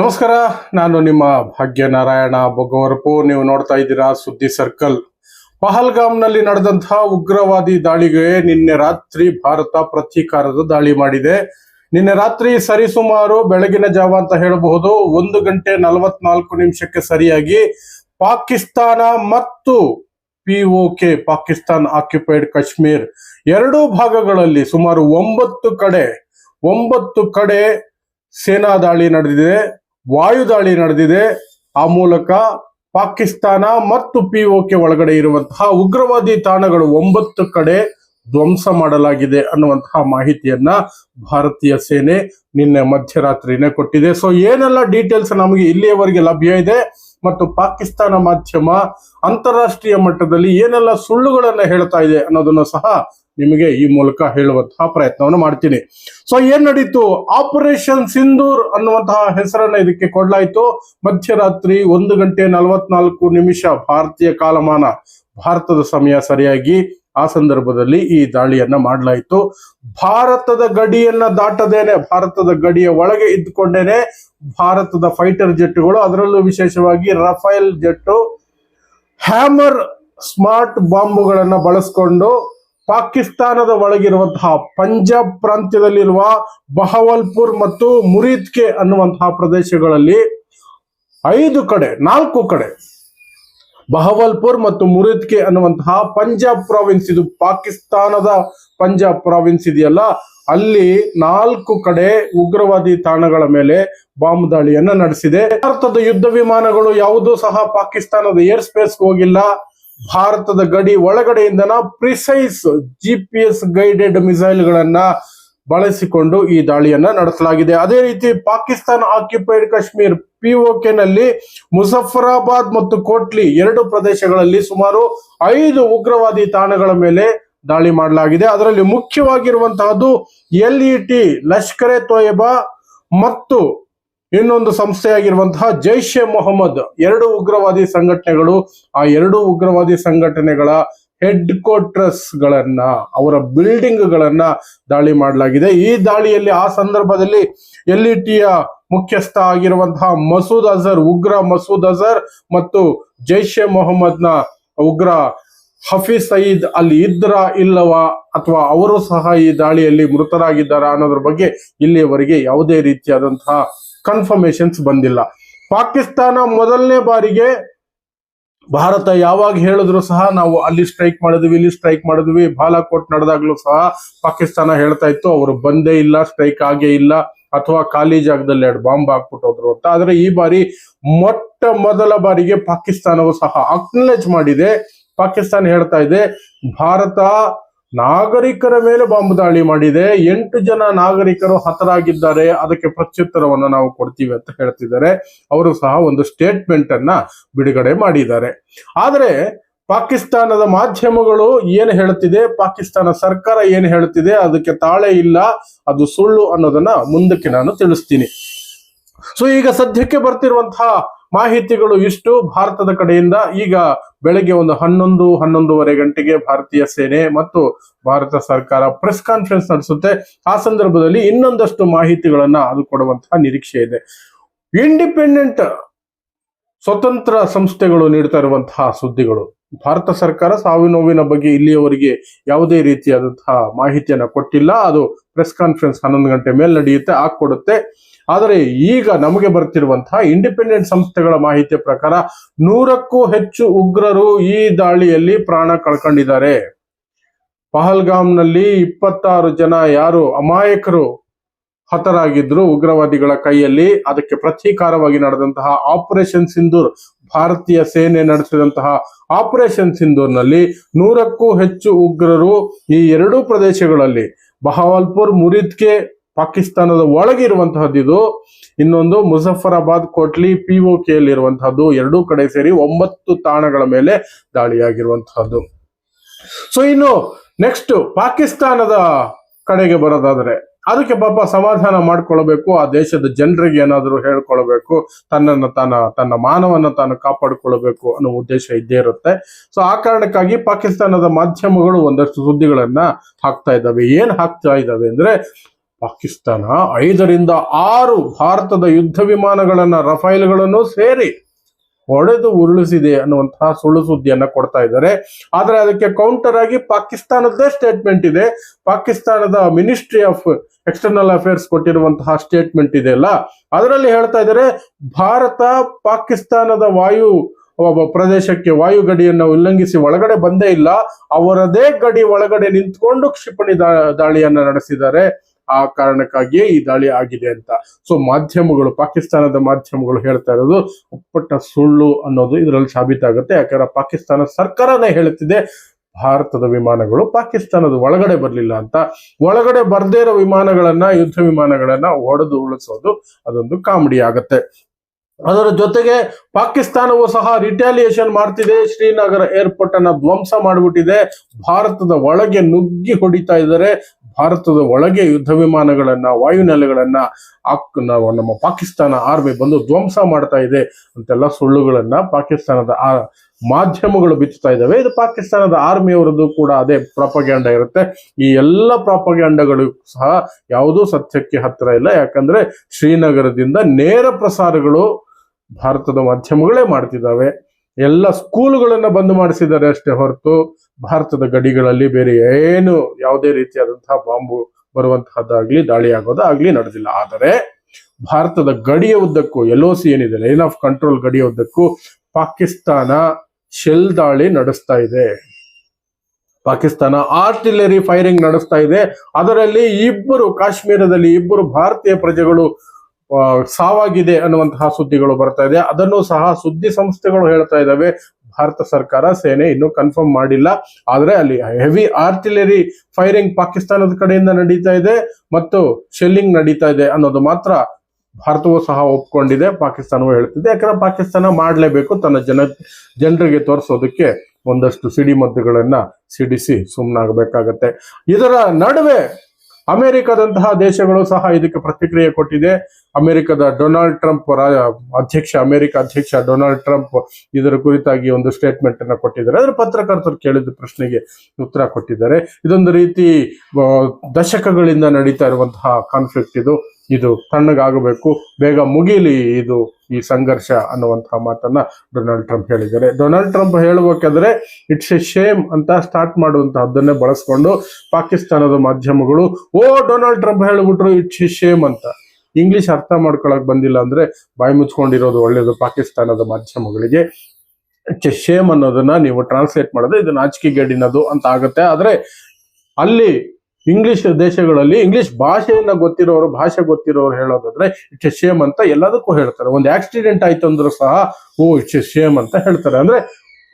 ನಮಸ್ಕಾರ, ನಾನು ನಿಮ್ಮ ಭಾಗ್ಯನಾರಾಯಣ ಬೊಗವರಪು. ನೀವು ನೋಡ್ತಾ ಇದ್ದೀರಾ ಸುದ್ದಿ ಸರ್ಕಲ್. ಪಹಲ್ಗಾಮ್ನಲ್ಲಿ ನಡೆದಂತಹ ಉಗ್ರವಾದಿ ದಾಳಿಗೆ ನಿನ್ನೆ ರಾತ್ರಿ ಭಾರತ ಪ್ರತೀಕಾರದ ದಾಳಿ ಮಾಡಿದೆ. ನಿನ್ನೆ ರಾತ್ರಿ ಸರಿಸುಮಾರು ಬೆಳಗಿನ ಜಾವ ಅಂತ ಹೇಳಬಹುದು. ಒಂದು ಗಂಟೆ ನಲವತ್ನಾಲ್ಕು ನಿಮಿಷಕ್ಕೆ ಸರಿಯಾಗಿ ಪಾಕಿಸ್ತಾನ ಮತ್ತು ಪಿಒಕೆ ಪಾಕಿಸ್ತಾನ್ ಆಕ್ಯುಪೈಡ್ ಕಾಶ್ಮೀರ್ ಎರಡೂ ಭಾಗಗಳಲ್ಲಿ ಸುಮಾರು ಒಂಬತ್ತು ಕಡೆ ಒಂಬತ್ತು ಕಡೆ ಸೇನಾ ದಾಳಿ ನಡೆದಿದೆ. ವಾಯು ದಾಳಿ ನಡೆದಿದೆ. ಆ ಮೂಲಕ ಪಾಕಿಸ್ತಾನ ಮತ್ತು ಪಿಒಕೆ ಒಳಗಡೆ ಇರುವಂತಹ ಉಗ್ರವಾದಿ ತಾಣಗಳು ಒಂಬತ್ತು ಕಡೆ ಧ್ವಂಸ ಮಾಡಲಾಗಿದೆ ಅನ್ನುವಂತಹ ಮಾಹಿತಿಯನ್ನ ಭಾರತೀಯ ಸೇನೆ ನಿನ್ನೆ ಮಧ್ಯರಾತ್ರಿನೇ ಕೊಟ್ಟಿದೆ. ಸೊ ಏನೆಲ್ಲ ಡೀಟೇಲ್ಸ್ ನಮಗೆ ಇಲ್ಲಿಯವರೆಗೆ ಲಭ್ಯ ಇದೆ? ಮತ್ತು ಪಾಕಿಸ್ತಾನ ಮಾಧ್ಯಮ ಅಂತಾರಾಷ್ಟ್ರೀಯ ಮಟ್ಟದಲ್ಲಿ ಏನೆಲ್ಲ ಸುಳ್ಳುಗಳನ್ನ ಹೇಳ್ತಾ ಇದೆ ಅನ್ನೋದನ್ನು ಸಹ ನಿಮಗೆ ಈ ಮೂಲಕ ಹೇಳುವಂತಹ ಪ್ರಯತ್ನವನ್ನು ಮಾಡ್ತೀನಿ. ಸೊ ಏನ್ ನಡೀತು? ಆಪರೇಷನ್ ಸಿಂಧೂರ್ ಅನ್ನುವಂತಹ ಹೆಸರನ್ನ ಇದಕ್ಕೆ ಕೊಡ್ಲಾಯ್ತು. ಮಧ್ಯರಾತ್ರಿ ಒಂದು ಗಂಟೆ ನಲವತ್ನಾಲ್ಕು ನಿಮಿಷ ಭಾರತೀಯ ಕಾಲಮಾನ, ಭಾರತದ ಸಮಯ ಸರಿಯಾಗಿ ಆ ಸಂದರ್ಭದಲ್ಲಿ ಈ ದಾಳಿಯನ್ನ ಮಾಡಲಾಯಿತು. ಭಾರತದ ಗಡಿಯನ್ನ ದಾಟದೇನೆ, ಭಾರತದ ಗಡಿಯ ಒಳಗೆ ಇದ್ದುಕೊಂಡೇನೆ ಭಾರತದ ಫೈಟರ್ ಜೆಟ್ಗಳು ಅದರಲ್ಲೂ ವಿಶೇಷವಾಗಿ ರಫೇಲ್ ಜೆಟ್ಟು ಹ್ಯಾಮರ್ ಸ್ಮಾರ್ಟ್ ಬಾಂಬುಗಳನ್ನು ಬಳಸಿಕೊಂಡು ಪಾಕಿಸ್ತಾನದ ಒಳಗಿರುವಂತಹ ಪಂಜಾಬ್ ಪ್ರಾಂತ್ಯದಲ್ಲಿರುವ ಬಹವಲ್ಪುರ್ ಮತ್ತು ಮುರೀದ್ಕೆ ಅನ್ನುವಂತಹ ಪ್ರದೇಶಗಳಲ್ಲಿ ಐದು ಕಡೆ, ನಾಲ್ಕು ಕಡೆ ಬಹವಲ್ಪುರ್ ಮತ್ತು ಮುರಿದ್ಕೆ ಅನ್ನುವಂತಹ ಪಂಜಾಬ್ ಪ್ರಾವಿನ್ಸ್ ಇದು ಪಾಕಿಸ್ತಾನದ ಪಂಜಾಬ್ ಪ್ರಾವಿನ್ಸ್ ಇದೆಯಲ್ಲ, ಅಲ್ಲಿ ನಾಲ್ಕು ಕಡೆ ಉಗ್ರವಾದಿ ತಾಣಗಳ ಮೇಲೆ ಬಾಂಬ್ ದಾಳಿಯನ್ನ ನಡೆಸಿದೆ. ಭಾರತದ ಯುದ್ಧ ವಿಮಾನಗಳು ಯಾವುದೂ ಸಹ ಪಾಕಿಸ್ತಾನದ ಏರ್ ಸ್ಪೇಸ್ ಹೋಗಿಲ್ಲ. ಭಾರತದ ಗಡಿ ಒಳಗಡೆಯಿಂದನ precise G P S guided ಮಿಸೈಲ್ಗಳನ್ನ ಬಳಸಿಕೊಂಡು ಈ ದಾಳಿಯನ್ನ ನಡೆಸಲಾಗಿದೆ. ಅದೇ ರೀತಿ ಪಾಕಿಸ್ತಾನ ಆಕ್ಯುಪೈಡ್ ಕಾಶ್ಮೀರ್ ಪಿಒಕೆ ನಲ್ಲಿ ಮುಜಫರಾಬಾದ್ ಮತ್ತು ಕೋಟ್ಲಿ ಎರಡು ಪ್ರದೇಶಗಳಲ್ಲಿ ಸುಮಾರು ಐದು ಉಗ್ರವಾದಿ ತಾಣಗಳ ಮೇಲೆ ದಾಳಿ ಮಾಡಲಾಗಿದೆ. ಅದರಲ್ಲಿ ಮುಖ್ಯವಾಗಿರುವಂತಹದ್ದು L E T Lashkare Taiba ಮತ್ತು ಇನ್ನೊಂದು ಸಂಸ್ಥೆಯಾಗಿರುವಂತಹ ಜೈಷ್ ಎ ಮೊಹಮ್ಮದ್. ಎರಡು ಉಗ್ರವಾದಿ ಸಂಘಟನೆಗಳು, ಆ ಎರಡು ಉಗ್ರವಾದಿ ಸಂಘಟನೆಗಳ ಹೆಡ್ ಕ್ವಾರ್ಟರ್ಸ್ ಗಳನ್ನ ಅವರ ಬಿಲ್ಡಿಂಗ್ ಗಳನ್ನ ದಾಳಿ ಮಾಡಲಾಗಿದೆ. ಈ ದಾಳಿಯಲ್ಲಿ ಆ ಸಂದರ್ಭದಲ್ಲಿ ಎಲ್ ಇ ಟಿಯ ಮುಖ್ಯಸ್ಥ ಆಗಿರುವಂತಹ ಮಸೂದ್ ಅಜರ್, ಉಗ್ರ ಮಸೂದ್ ಅಜರ್ ಮತ್ತು ಜೈಷ್ ಎ ಮೊಹಮ್ಮದ್ನ ಉಗ್ರ ಹಫೀಜ್ ಸಯೀದ್ ಅಲ್ಲಿ ಇದ್ರ ಇಲ್ಲವ ಅಥವಾ ಅವರು ಸಹ ಈ ದಾಳಿಯಲ್ಲಿ ಮೃತರಾಗಿದ್ದಾರಾ ಅನ್ನೋದ್ರ ಬಗ್ಗೆ ಇಲ್ಲಿಯವರೆಗೆ ಯಾವುದೇ ರೀತಿಯಾದಂತಹ ಕನ್ಫರ್ಮೇಶನ್ಸ್ ಬಂದಿಲ್ಲ. ಪಾಕಿಸ್ತಾನ ಮೊದಲನೇ ಬಾರಿಗೆ ಭಾರತ ಯಾವಾಗ ಹೇಳಿದ್ರು ಸಹ ನಾವು ಅಲ್ಲಿ ಸ್ಟ್ರೈಕ್ ಮಾಡಿದ್ವಿ, ಇಲ್ಲಿ ಸ್ಟ್ರೈಕ್ ಮಾಡಿದ್ವಿ. ಬಾಲಾಕೋಟ್ ನಡೆದಾಗ್ಲೂ ಸಹ ಪಾಕಿಸ್ತಾನ ಹೇಳ್ತಾ ಇತ್ತು, ಅವರು ಬಂದೇ ಇಲ್ಲ ಸ್ಟ್ರೈಕ್ ಆಗೇ ಇಲ್ಲ, ಅಥವಾ ಖಾಲಿ ಜಾಗದಲ್ಲಿ ಎರಡು ಬಾಂಬ್ ಹಾಕ್ಬಿಟ್ಟೋದ್ರು ಅಂತ. ಆದ್ರೆ ಈ ಬಾರಿ ಮೊಟ್ಟ ಮೊದಲ ಬಾರಿಗೆ ಪಾಕಿಸ್ತಾನವು ಸಹ ಅಕ್ನಾಲೇಜ್ ಮಾಡಿದೆ. ಪಾಕಿಸ್ತಾನ ಹೇಳ್ತಾ ಇದೆ, ಭಾರತ ನಾಗರಿಕರ ಮೇಲೆ ಬಾಂಬ್ ದಾಳಿ ಮಾಡಿದೆ. ಎಂಟು ಜನ ನಾಗರಿಕರು ಹತರಾಗಿದ್ದಾರೆ. ಅದಕ್ಕೆ ಪ್ರತ್ಯುತ್ತರವನ್ನು ನಾವು ಕೊಡ್ತೀವಿ ಅಂತ ಹೇಳ್ತಿದ್ದಾರೆ. ಅವರು ಸಹ ಒಂದು ಸ್ಟೇಟ್ಮೆಂಟ್ ಅನ್ನ ಬಿಡುಗಡೆ ಮಾಡಿದ್ದಾರೆ. ಆದರೆ ಪಾಕಿಸ್ತಾನದ ಮಾಧ್ಯಮಗಳು ಏನು ಹೇಳ್ತಿದೆ? ಪಾಕಿಸ್ತಾನ ಸರ್ಕಾರ ಏನು ಹೇಳ್ತಿದೆ? ಅದಕ್ಕೆ ತಾಳೆ ಇಲ್ಲ. ಅದು ಸುಳ್ಳು ಅನ್ನೋದನ್ನ ಮುಂದಕ್ಕೆ ನಾನು ತಿಳಿಸ್ತೀನಿ. ಸೊ ಈಗ ಸದ್ಯಕ್ಕೆ ಬರ್ತಿರುವಂತಹ ಮಾಹಿತಿಗಳು ಇಷ್ಟು. ಭಾರತದ ಕಡೆಯಿಂದ ಈಗ ಬೆಳಗ್ಗೆ ಒಂದು ಹನ್ನೊಂದು, ಹನ್ನೊಂದೂವರೆ ಗಂಟೆಗೆ ಭಾರತೀಯ ಸೇನೆ ಮತ್ತು ಭಾರತ ಸರ್ಕಾರ ಪ್ರೆಸ್ ಕಾನ್ಫರೆನ್ಸ್ ನಡೆಸುತ್ತೆ. ಆ ಸಂದರ್ಭದಲ್ಲಿ ಇನ್ನೊಂದಷ್ಟು ಮಾಹಿತಿಗಳನ್ನ ಅದು ಕೊಡುವಂತಹ ನಿರೀಕ್ಷೆ ಇದೆ. ಇಂಡಿಪೆಂಡೆಂಟ್ ಸ್ವತಂತ್ರ ಸಂಸ್ಥೆಗಳು ನೀಡ್ತಾ ಇರುವಂತಹ ಸುದ್ದಿಗಳು. ಭಾರತ ಸರ್ಕಾರ ಸಾವು ನೋವಿನ ಬಗ್ಗೆ ಇಲ್ಲಿಯವರೆಗೆ ಯಾವುದೇ ರೀತಿಯಾದಂತಹ ಮಾಹಿತಿಯನ್ನ ಕೊಟ್ಟಿಲ್ಲ. ಅದು ಪ್ರೆಸ್ ಕಾನ್ಫರೆನ್ಸ್ ಹನ್ನೊಂದು ಗಂಟೆ ಮೇಲೆ ನಡೆಯುತ್ತೆ ಕೊಡುತ್ತೆ ಆದರೆ ಈಗ ನಮಗೆ ಬರ್ತಿರುವಂತಹ ಇಂಡಿಪೆಂಡೆಂಟ್ ಸಂಸ್ಥೆಗಳ ಮಾಹಿತಿಯ ಪ್ರಕಾರ ನೂರಕ್ಕೂ ಹೆಚ್ಚು ಉಗ್ರರು ಈ ದಾಳಿಯಲ್ಲಿ ಪ್ರಾಣ ಕಳ್ಕೊಂಡಿದ್ದಾರೆ. ಪಹಲ್ಗಾಮ್ನಲ್ಲಿ ಇಪ್ಪತ್ತಾರು ಜನ ಯಾರು ಅಮಾಯಕರು ಹತರಾಗಿದ್ರು ಉಗ್ರವಾದಿಗಳ ಕೈಯಲ್ಲಿ. ಅದಕ್ಕೆ ಪ್ರತೀಕಾರವಾಗಿ ನಡೆದಂತಹ ಆಪರೇಷನ್ ಸಿಂಧೂರ್, ಭಾರತೀಯ ಸೇನೆ ನಡೆಸಿದಂತಹ ಆಪರೇಷನ್ ಸಿಂಧೂರ್ನಲ್ಲಿ ನೂರಕ್ಕೂ ಹೆಚ್ಚು ಉಗ್ರರು ಈ ಎರಡೂ ಪ್ರದೇಶಗಳಲ್ಲಿ ಬಹವಲ್ಪುರ್ ಮುರಿದ್ಕೆ ಪಾಕಿಸ್ತಾನದ ಒಳಗೆ ಇರುವಂತಹದ್ದು ಇದು. ಇನ್ನೊಂದು ಮುಜಫರಾಬಾದ್ ಕೋಟ್ಲಿ ಪಿ ಒ ಇರುವಂತಹದ್ದು ಎರಡೂ ಕಡೆ ಸೇರಿ ಒಂಬತ್ತು ತಾಣಗಳ ಮೇಲೆ ದಾಳಿಯಾಗಿರುವಂತಹದ್ದು. ಸೊ ಇನ್ನು ನೆಕ್ಸ್ಟ್ ಪಾಕಿಸ್ತಾನದ ಕಡೆಗೆ ಬರೋದಾದ್ರೆ ಅದಕ್ಕೆ ಪಾಪ ಸಮಾಧಾನ ಮಾಡ್ಕೊಳ್ಬೇಕು, ಆ ದೇಶದ ಜನರಿಗೆ ಏನಾದರೂ ಹೇಳ್ಕೊಳ್ಬೇಕು, ತನ್ನನ್ನು ತನ್ನ ತನ್ನ ಮಾನವನ್ನ ತಾನು ಕಾಪಾಡಿಕೊಳ್ಬೇಕು ಅನ್ನೋ ಉದ್ದೇಶ ಇದ್ದೇ ಇರುತ್ತೆ. ಸೊ ಆ ಕಾರಣಕ್ಕಾಗಿ ಪಾಕಿಸ್ತಾನದ ಮಾಧ್ಯಮಗಳು ಒಂದಷ್ಟು ಸುದ್ದಿಗಳನ್ನ ಹಾಕ್ತಾ ಇದ್ದಾವೆ. ಏನ್ ಹಾಕ್ತಾ ಇದ್ದಾವೆ ಅಂದ್ರೆ, ಪಾಕಿಸ್ತಾನ ಐದರಿಂದ ಆರು ಭಾರತದ ಯುದ್ಧ ವಿಮಾನಗಳನ್ನ ರಫೈಲ್ಗಳನ್ನು ಸೇರಿ ಹೊಡೆದು ಉರುಳಿಸಿದೆ ಅನ್ನುವಂತಹ ಸುಳ್ಳು ಸುದ್ದಿಯನ್ನ ಕೊಡ್ತಾ ಇದ್ದಾರೆ. ಆದ್ರೆ ಅದಕ್ಕೆ ಕೌಂಟರ್ ಆಗಿ ಪಾಕಿಸ್ತಾನದ್ದೇ ಸ್ಟೇಟ್ಮೆಂಟ್ ಇದೆ. ಪಾಕಿಸ್ತಾನದ ಮಿನಿಸ್ಟ್ರಿ ಆಫ್ ಎಕ್ಸ್ಟರ್ನಲ್ ಅಫೇರ್ಸ್ ಕೊಟ್ಟಿರುವಂತಹ ಸ್ಟೇಟ್ಮೆಂಟ್ ಇದೆಯಲ್ಲ ಅದರಲ್ಲಿ ಹೇಳ್ತಾ ಇದ್ದಾರೆ, ಭಾರತ ಪಾಕಿಸ್ತಾನದ ವಾಯು ಪ್ರದೇಶಕ್ಕೆ ವಾಯು ಗಡಿಯನ್ನು ಉಲ್ಲಂಘಿಸಿ ಒಳಗಡೆ ಬಂದೇ ಇಲ್ಲ, ಅವರದೇ ಗಡಿ ಒಳಗಡೆ ನಿಂತ್ಕೊಂಡು ಕ್ಷಿಪಣಿ ದಾಳಿಯನ್ನ ನಡೆಸಿದ್ದಾರೆ. ಆ ಕಾರಣಕ್ಕಾಗಿಯೇ ಈ ದಾಳಿ ಆಗಿದೆ ಅಂತ. ಸೊ ಮಾಧ್ಯಮಗಳು, ಪಾಕಿಸ್ತಾನದ ಮಾಧ್ಯಮಗಳು ಹೇಳ್ತಾ ಇರೋದು ಒಪ್ಪಟ್ಟ ಸುಳ್ಳು ಅನ್ನೋದು ಇದರಲ್ಲಿ ಸಾಬೀತಾಗುತ್ತೆ. ಯಾಕಂದ್ರೆ ಪಾಕಿಸ್ತಾನ ಸರ್ಕಾರನೇ ಹೇಳುತ್ತಿದೆ ಭಾರತದ ವಿಮಾನಗಳು ಪಾಕಿಸ್ತಾನದ ಒಳಗಡೆ ಬರಲಿಲ್ಲ ಅಂತ. ಒಳಗಡೆ ಬರ್ದೇ ಇರೋ ವಿಮಾನಗಳನ್ನ, ಯುದ್ಧ ವಿಮಾನಗಳನ್ನ ಹೊಡೆದು ಉಳಿಸೋದು ಅದೊಂದು ಕಾಮಿಡಿ ಆಗತ್ತೆ. ಅದರ ಜೊತೆಗೆ ಪಾಕಿಸ್ತಾನವು ಸಹ ರಿಟಾಲಿಯೇಷನ್ ಮಾಡ್ತಿದೆ. ಶ್ರೀನಗರ ಏರ್ಪೋರ್ಟ್ ಅನ್ನ ಧ್ವಂಸ ಮಾಡಿಬಿಟ್ಟಿದೆ. ಭಾರತದ ಒಳಗೆ ನುಗ್ಗಿ ಹೊಡಿತಾ ಇದ್ದಾರೆ. ಭಾರತದ ಒಳಗೆ ಯುದ್ಧ ವಿಮಾನಗಳನ್ನ, ವಾಯುನೆಲೆಗಳನ್ನ ನಾವು ನಮ್ಮ ಪಾಕಿಸ್ತಾನ ಆರ್ಮಿ ಬಂದು ಧ್ವಂಸ ಮಾಡ್ತಾ ಇದೆ ಅಂತೆಲ್ಲ ಸುಳ್ಳುಗಳನ್ನ ಪಾಕಿಸ್ತಾನದ ಆ ಮಾಧ್ಯಮಗಳು ಬಿತ್ತುತ್ತಾ ಇದ್ದಾವೆ. ಇದು ಪಾಕಿಸ್ತಾನದ ಆರ್ಮಿಯವರದ್ದು ಕೂಡ ಅದೇ ಪ್ರಾಪಗ್ಯಾಂಡ ಇರುತ್ತೆ. ಈ ಎಲ್ಲ ಪ್ರಾಪಗ್ಯಾಂಡಗಳು ಸಹ ಯಾವುದೂ ಸತ್ಯಕ್ಕೆ ಹತ್ತಿರ ಇಲ್ಲ. ಯಾಕಂದ್ರೆ ಶ್ರೀನಗರದಿಂದ ನೇರ ಪ್ರಸಾರಗಳು ಭಾರತದ ಮಾಧ್ಯಮಗಳೇ ಮಾಡ್ತಿದ್ದಾವೆ. ಎಲ್ಲ ಸ್ಕೂಲ್ಗಳನ್ನ ಬಂದ್ ಮಾಡಿಸಿದ್ದಾರೆ ಅಷ್ಟೇ ಹೊರತು ಭಾರತದ ಗಡಿಗಳಲ್ಲಿ ಬೇರೆ ಏನು ಯಾವುದೇ ರೀತಿಯಾದಂತಹ ಬಾಂಬು ಬರುವಂತಹದ್ದಾಗ್ಲಿ, ದಾಳಿ ಆಗೋದಾಗ್ಲಿ ನಡೆದಿಲ್ಲ. ಆದರೆ ಭಾರತದ ಗಡಿಯ ಉದ್ದಕ್ಕೂ ಎಲ್ ಸಿ ಏನಿದೆ ಲೈನ್ ಆಫ್ ಕಂಟ್ರೋಲ್ ಗಡಿಯ ಉದ್ದಕ್ಕೂ ಪಾಕಿಸ್ತಾನ ಶೆಲ್ ದಾಳಿ ನಡೆಸ್ತಾ ಇದೆ. ಪಾಕಿಸ್ತಾನ ಆರ್ಟಿಲರಿ ಫೈರಿಂಗ್ ನಡೆಸ್ತಾ ಇದೆ. ಅದರಲ್ಲಿ ಇಬ್ಬರು ಕಾಶ್ಮೀರದಲ್ಲಿ ಇಬ್ಬರು ಭಾರತೀಯ ಪ್ರಜೆಗಳು ಸಾವಾಗಿದೆ ಅನ್ನುವಂತಹ ಸುದ್ದಿಗಳು ಬರ್ತಾ ಇದೆ. ಅದನ್ನು ಸಹ ಸುದ್ದಿ ಸಂಸ್ಥೆಗಳು ಹೇಳ್ತಾ ಇದ್ದಾವೆ. ಭಾರತ ಸರ್ಕಾರ ಸೇನೆ ಇನ್ನೂ ಕನ್ಫರ್ಮ್ ಮಾಡಿಲ್ಲ. ಆದರೆ ಅಲ್ಲಿ ಹೆವಿ ಆರ್ಟಿಲರಿ ಫೈರಿಂಗ್ ಪಾಕಿಸ್ತಾನದ ಕಡೆಯಿಂದ ನಡೀತಾ ಇದೆ ಮತ್ತು ಶೆಲ್ಲಿಂಗ್ ನಡೀತಾ ಇದೆ ಅನ್ನೋದು ಮಾತ್ರ ಭಾರತವೂ ಸಹ ಒಪ್ಕೊಂಡಿದೆ, ಪಾಕಿಸ್ತಾನವೂ ಹೇಳ್ತಿದೆ. ಯಾಕಂದ್ರೆ ಪಾಕಿಸ್ತಾನ ಮಾಡಲೇಬೇಕು, ತನ್ನ ಜನ, ಜನರಿಗೆ ತೋರಿಸೋದಕ್ಕೆ ಒಂದಷ್ಟು ಸಿಡಿಮದ್ದುಗಳನ್ನ ಸಿಡಿಸಿ ಸುಮ್ಮನಾಗಬೇಕಾಗತ್ತೆ ಇದರ ನಡುವೆ ಅಮೆರಿಕದಂತಹ ದೇಶಗಳು ಸಹ ಇದಕ್ಕೆ ಪ್ರತಿಕ್ರಿಯೆ ಕೊಟ್ಟಿದೆ. ಅಮೆರಿಕದ ಡೊನಾಲ್ಡ್ ಟ್ರಂಪ್ ಅಧ್ಯಕ್ಷ, ಅಮೆರಿಕ ಅಧ್ಯಕ್ಷ ಡೊನಾಲ್ಡ್ ಟ್ರಂಪ್ ಇದರ ಕುರಿತಾಗಿ ಒಂದು ಸ್ಟೇಟ್ಮೆಂಟ್ ಅನ್ನ ಕೊಟ್ಟಿದ್ದಾರೆ. ಅದರ ಪತ್ರಕರ್ತರು ಕೇಳಿದ ಪ್ರಶ್ನೆಗೆ ಉತ್ತರ ಕೊಟ್ಟಿದ್ದಾರೆ. ಇದೊಂದು ರೀತಿ ದಶಕಗಳಿಂದ ನಡೀತಾ ಇರುವಂತಹ ಕಾನ್ಫ್ಲಿಕ್ಟ್ ಇದು. ಇದು ತಣ್ಣಗಾಗಬೇಕು. ಬೇಗ ಮುಗಿಲಿ ಇದು ಈ ಸಂಘರ್ಷ ಅನ್ನುವಂತಹ ಮಾತನ್ನ ಡೊನಾಲ್ಡ್ ಟ್ರಂಪ್ ಹೇಳಿದ್ದಾರೆ. ಡೊನಾಲ್ಡ್ ಟ್ರಂಪ್ ಹೇಳಬೇಕಾದ್ರೆ ಇಟ್ಸ್ ಎ ಶೇಮ್ ಅಂತ ಸ್ಟಾರ್ಟ್ ಮಾಡುವಂತಹದ್ದನ್ನೇ ಬಳಸ್ಕೊಂಡು ಪಾಕಿಸ್ತಾನದ ಮಾಧ್ಯಮಗಳು, ಓ, ಡೊನಾಲ್ಡ್ ಟ್ರಂಪ್ ಹೇಳಿಬಿಟ್ರು ಇಟ್ಸ್ ಎ ಶೇಮ್ ಅಂತ. ಇಂಗ್ಲಿಷ್ ಅರ್ಥ ಮಾಡ್ಕೊಳಕ್ ಬಂದಿಲ್ಲ ಅಂದ್ರೆ ಬಾಯಿ ಮುಚ್ಕೊಂಡಿರೋದು ಒಳ್ಳೇದು ಪಾಕಿಸ್ತಾನದ ಮಾಧ್ಯಮಗಳಿಗೆ. ಇಟ್ಸ್ ಎ ಶೇಮ್ ಅನ್ನೋದನ್ನ ನೀವು ಟ್ರಾನ್ಸ್ಲೇಟ್ ಮಾಡಿದ್ರೆ ಇದು ನಾಚಿಕೆಗೇಡಿನದು ಅಂತ ಆಗುತ್ತೆ. ಆದ್ರೆ ಅಲ್ಲಿ ಇಂಗ್ಲಿಷ್ ದೇಶಗಳಲ್ಲಿ ಇಂಗ್ಲಿಷ್ ಭಾಷೆಯನ್ನ ಗೊತ್ತಿರೋರು, ಭಾಷೆ ಗೊತ್ತಿರೋರು ಹೇಳೋದಾದ್ರೆ ಇಟ್ಸ್ ಎ ಶೇಮ್ ಅಂತ ಎಲ್ಲದಕ್ಕೂ ಹೇಳ್ತಾರೆ. ಒಂದು ಆಕ್ಸಿಡೆಂಟ್ ಆಯ್ತು ಅಂದ್ರೂ ಸಹ ಓ ಇಟ್ಸ್ ಎ ಶೇಮ್ ಅಂತ ಹೇಳ್ತಾರೆ. ಅಂದ್ರೆ,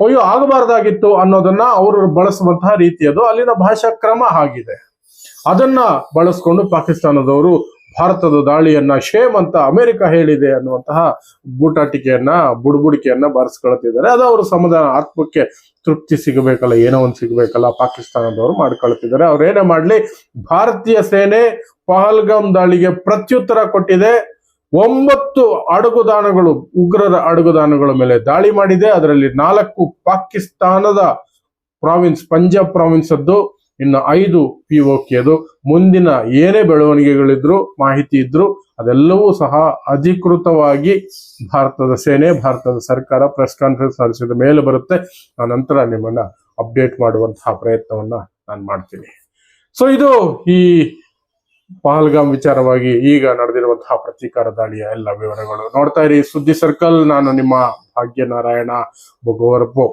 ಅಯ್ಯೋ, ಆಗಬಾರ್ದಾಗಿತ್ತು ಅನ್ನೋದನ್ನ ಅವರು ಬಳಸುವಂತಹ ರೀತಿಯದು ಅಲ್ಲಿನ ಭಾಷಾ ಕ್ರಮ ಆಗಿದೆ. ಅದನ್ನ ಬಳಸ್ಕೊಂಡು ಪಾಕಿಸ್ತಾನದವರು ಭಾರತದ ದಾಳಿಯನ್ನ ಶೇಮ್ ಅಂತ ಅಮೆರಿಕ ಹೇಳಿದೆ ಅನ್ನುವಂತಹ ಬೂಟಾಟಿಕೆಯನ್ನ, ಬುಡ್ಬುಡಿಕೆಯನ್ನ ಬಾರಿಸ್ಕೊಳ್ತಿದ್ದಾರೆ. ಅದು ಅವರು ಸಮಾಧಾನ, ಆತ್ಮಕ್ಕೆ ತೃಪ್ತಿ ಸಿಗಬೇಕಲ್ಲ, ಏನೋ ಒಂದು ಸಿಗಬೇಕಲ್ಲ ಪಾಕಿಸ್ತಾನದವರು ಮಾಡ್ಕೊಳ್ತಿದ್ದಾರೆ. ಅವ್ರೇನೇ ಮಾಡ್ಲಿ, ಭಾರತೀಯ ಸೇನೆ ಪಹಲ್ಗಾಮ್ ದಾಳಿಗೆ ಪ್ರತ್ಯುತ್ತರ ಕೊಟ್ಟಿದೆ. ಒಂಬತ್ತು ಅಡಗುದಾಣಗಳು ಉಗ್ರರ ಅಡಗುದಾಣಗಳ ಮೇಲೆ ದಾಳಿ ಮಾಡಿದೆ. ಅದರಲ್ಲಿ ನಾಲ್ಕು ಪಾಕಿಸ್ತಾನದ ಪ್ರಾವಿನ್ಸ್ ಪಂಜಾಬ್ ಪ್ರಾವಿನ್ಸ್ ಅದ್ದು. ಇನ್ನು ಐದು ಪಿ ಅದು ಮುಂದಿನ ಏನೇ ಬೆಳವಣಿಗೆಗಳಿದ್ರು, ಮಾಹಿತಿ ಇದ್ರು, ಅದೆಲ್ಲವೂ ಸಹ ಅಧಿಕೃತವಾಗಿ ಭಾರತದ ಸೇನೆ, ಭಾರತದ ಸರ್ಕಾರ ಪ್ರೆಸ್ ಕಾನ್ಫರೆನ್ಸ್ ನಡೆಸಿದ ಮೇಲೆ ಬರುತ್ತೆ. ಆ ನಂತರ ನಿಮ್ಮನ್ನ ಅಪ್ಡೇಟ್ ಮಾಡುವಂತಹ ಪ್ರಯತ್ನವನ್ನ ನಾನು ಮಾಡ್ತೀನಿ. ಸೊ ಇದು ಈ ಪಹಲ್ಗಾಮ್ ವಿಚಾರವಾಗಿ ಈಗ ನಡೆದಿರುವಂತಹ ಪ್ರತೀಕಾರ ದಾಳಿಯ ಎಲ್ಲ ವಿವರಗಳು ನೋಡ್ತಾ ಇರಿ. ಸುದ್ದಿ ಸರ್ಕಲ್ ನಾನು ನಿಮ್ಮ ಭಾಗ್ಯನಾರಾಯಣ ನಾರಾಯಣ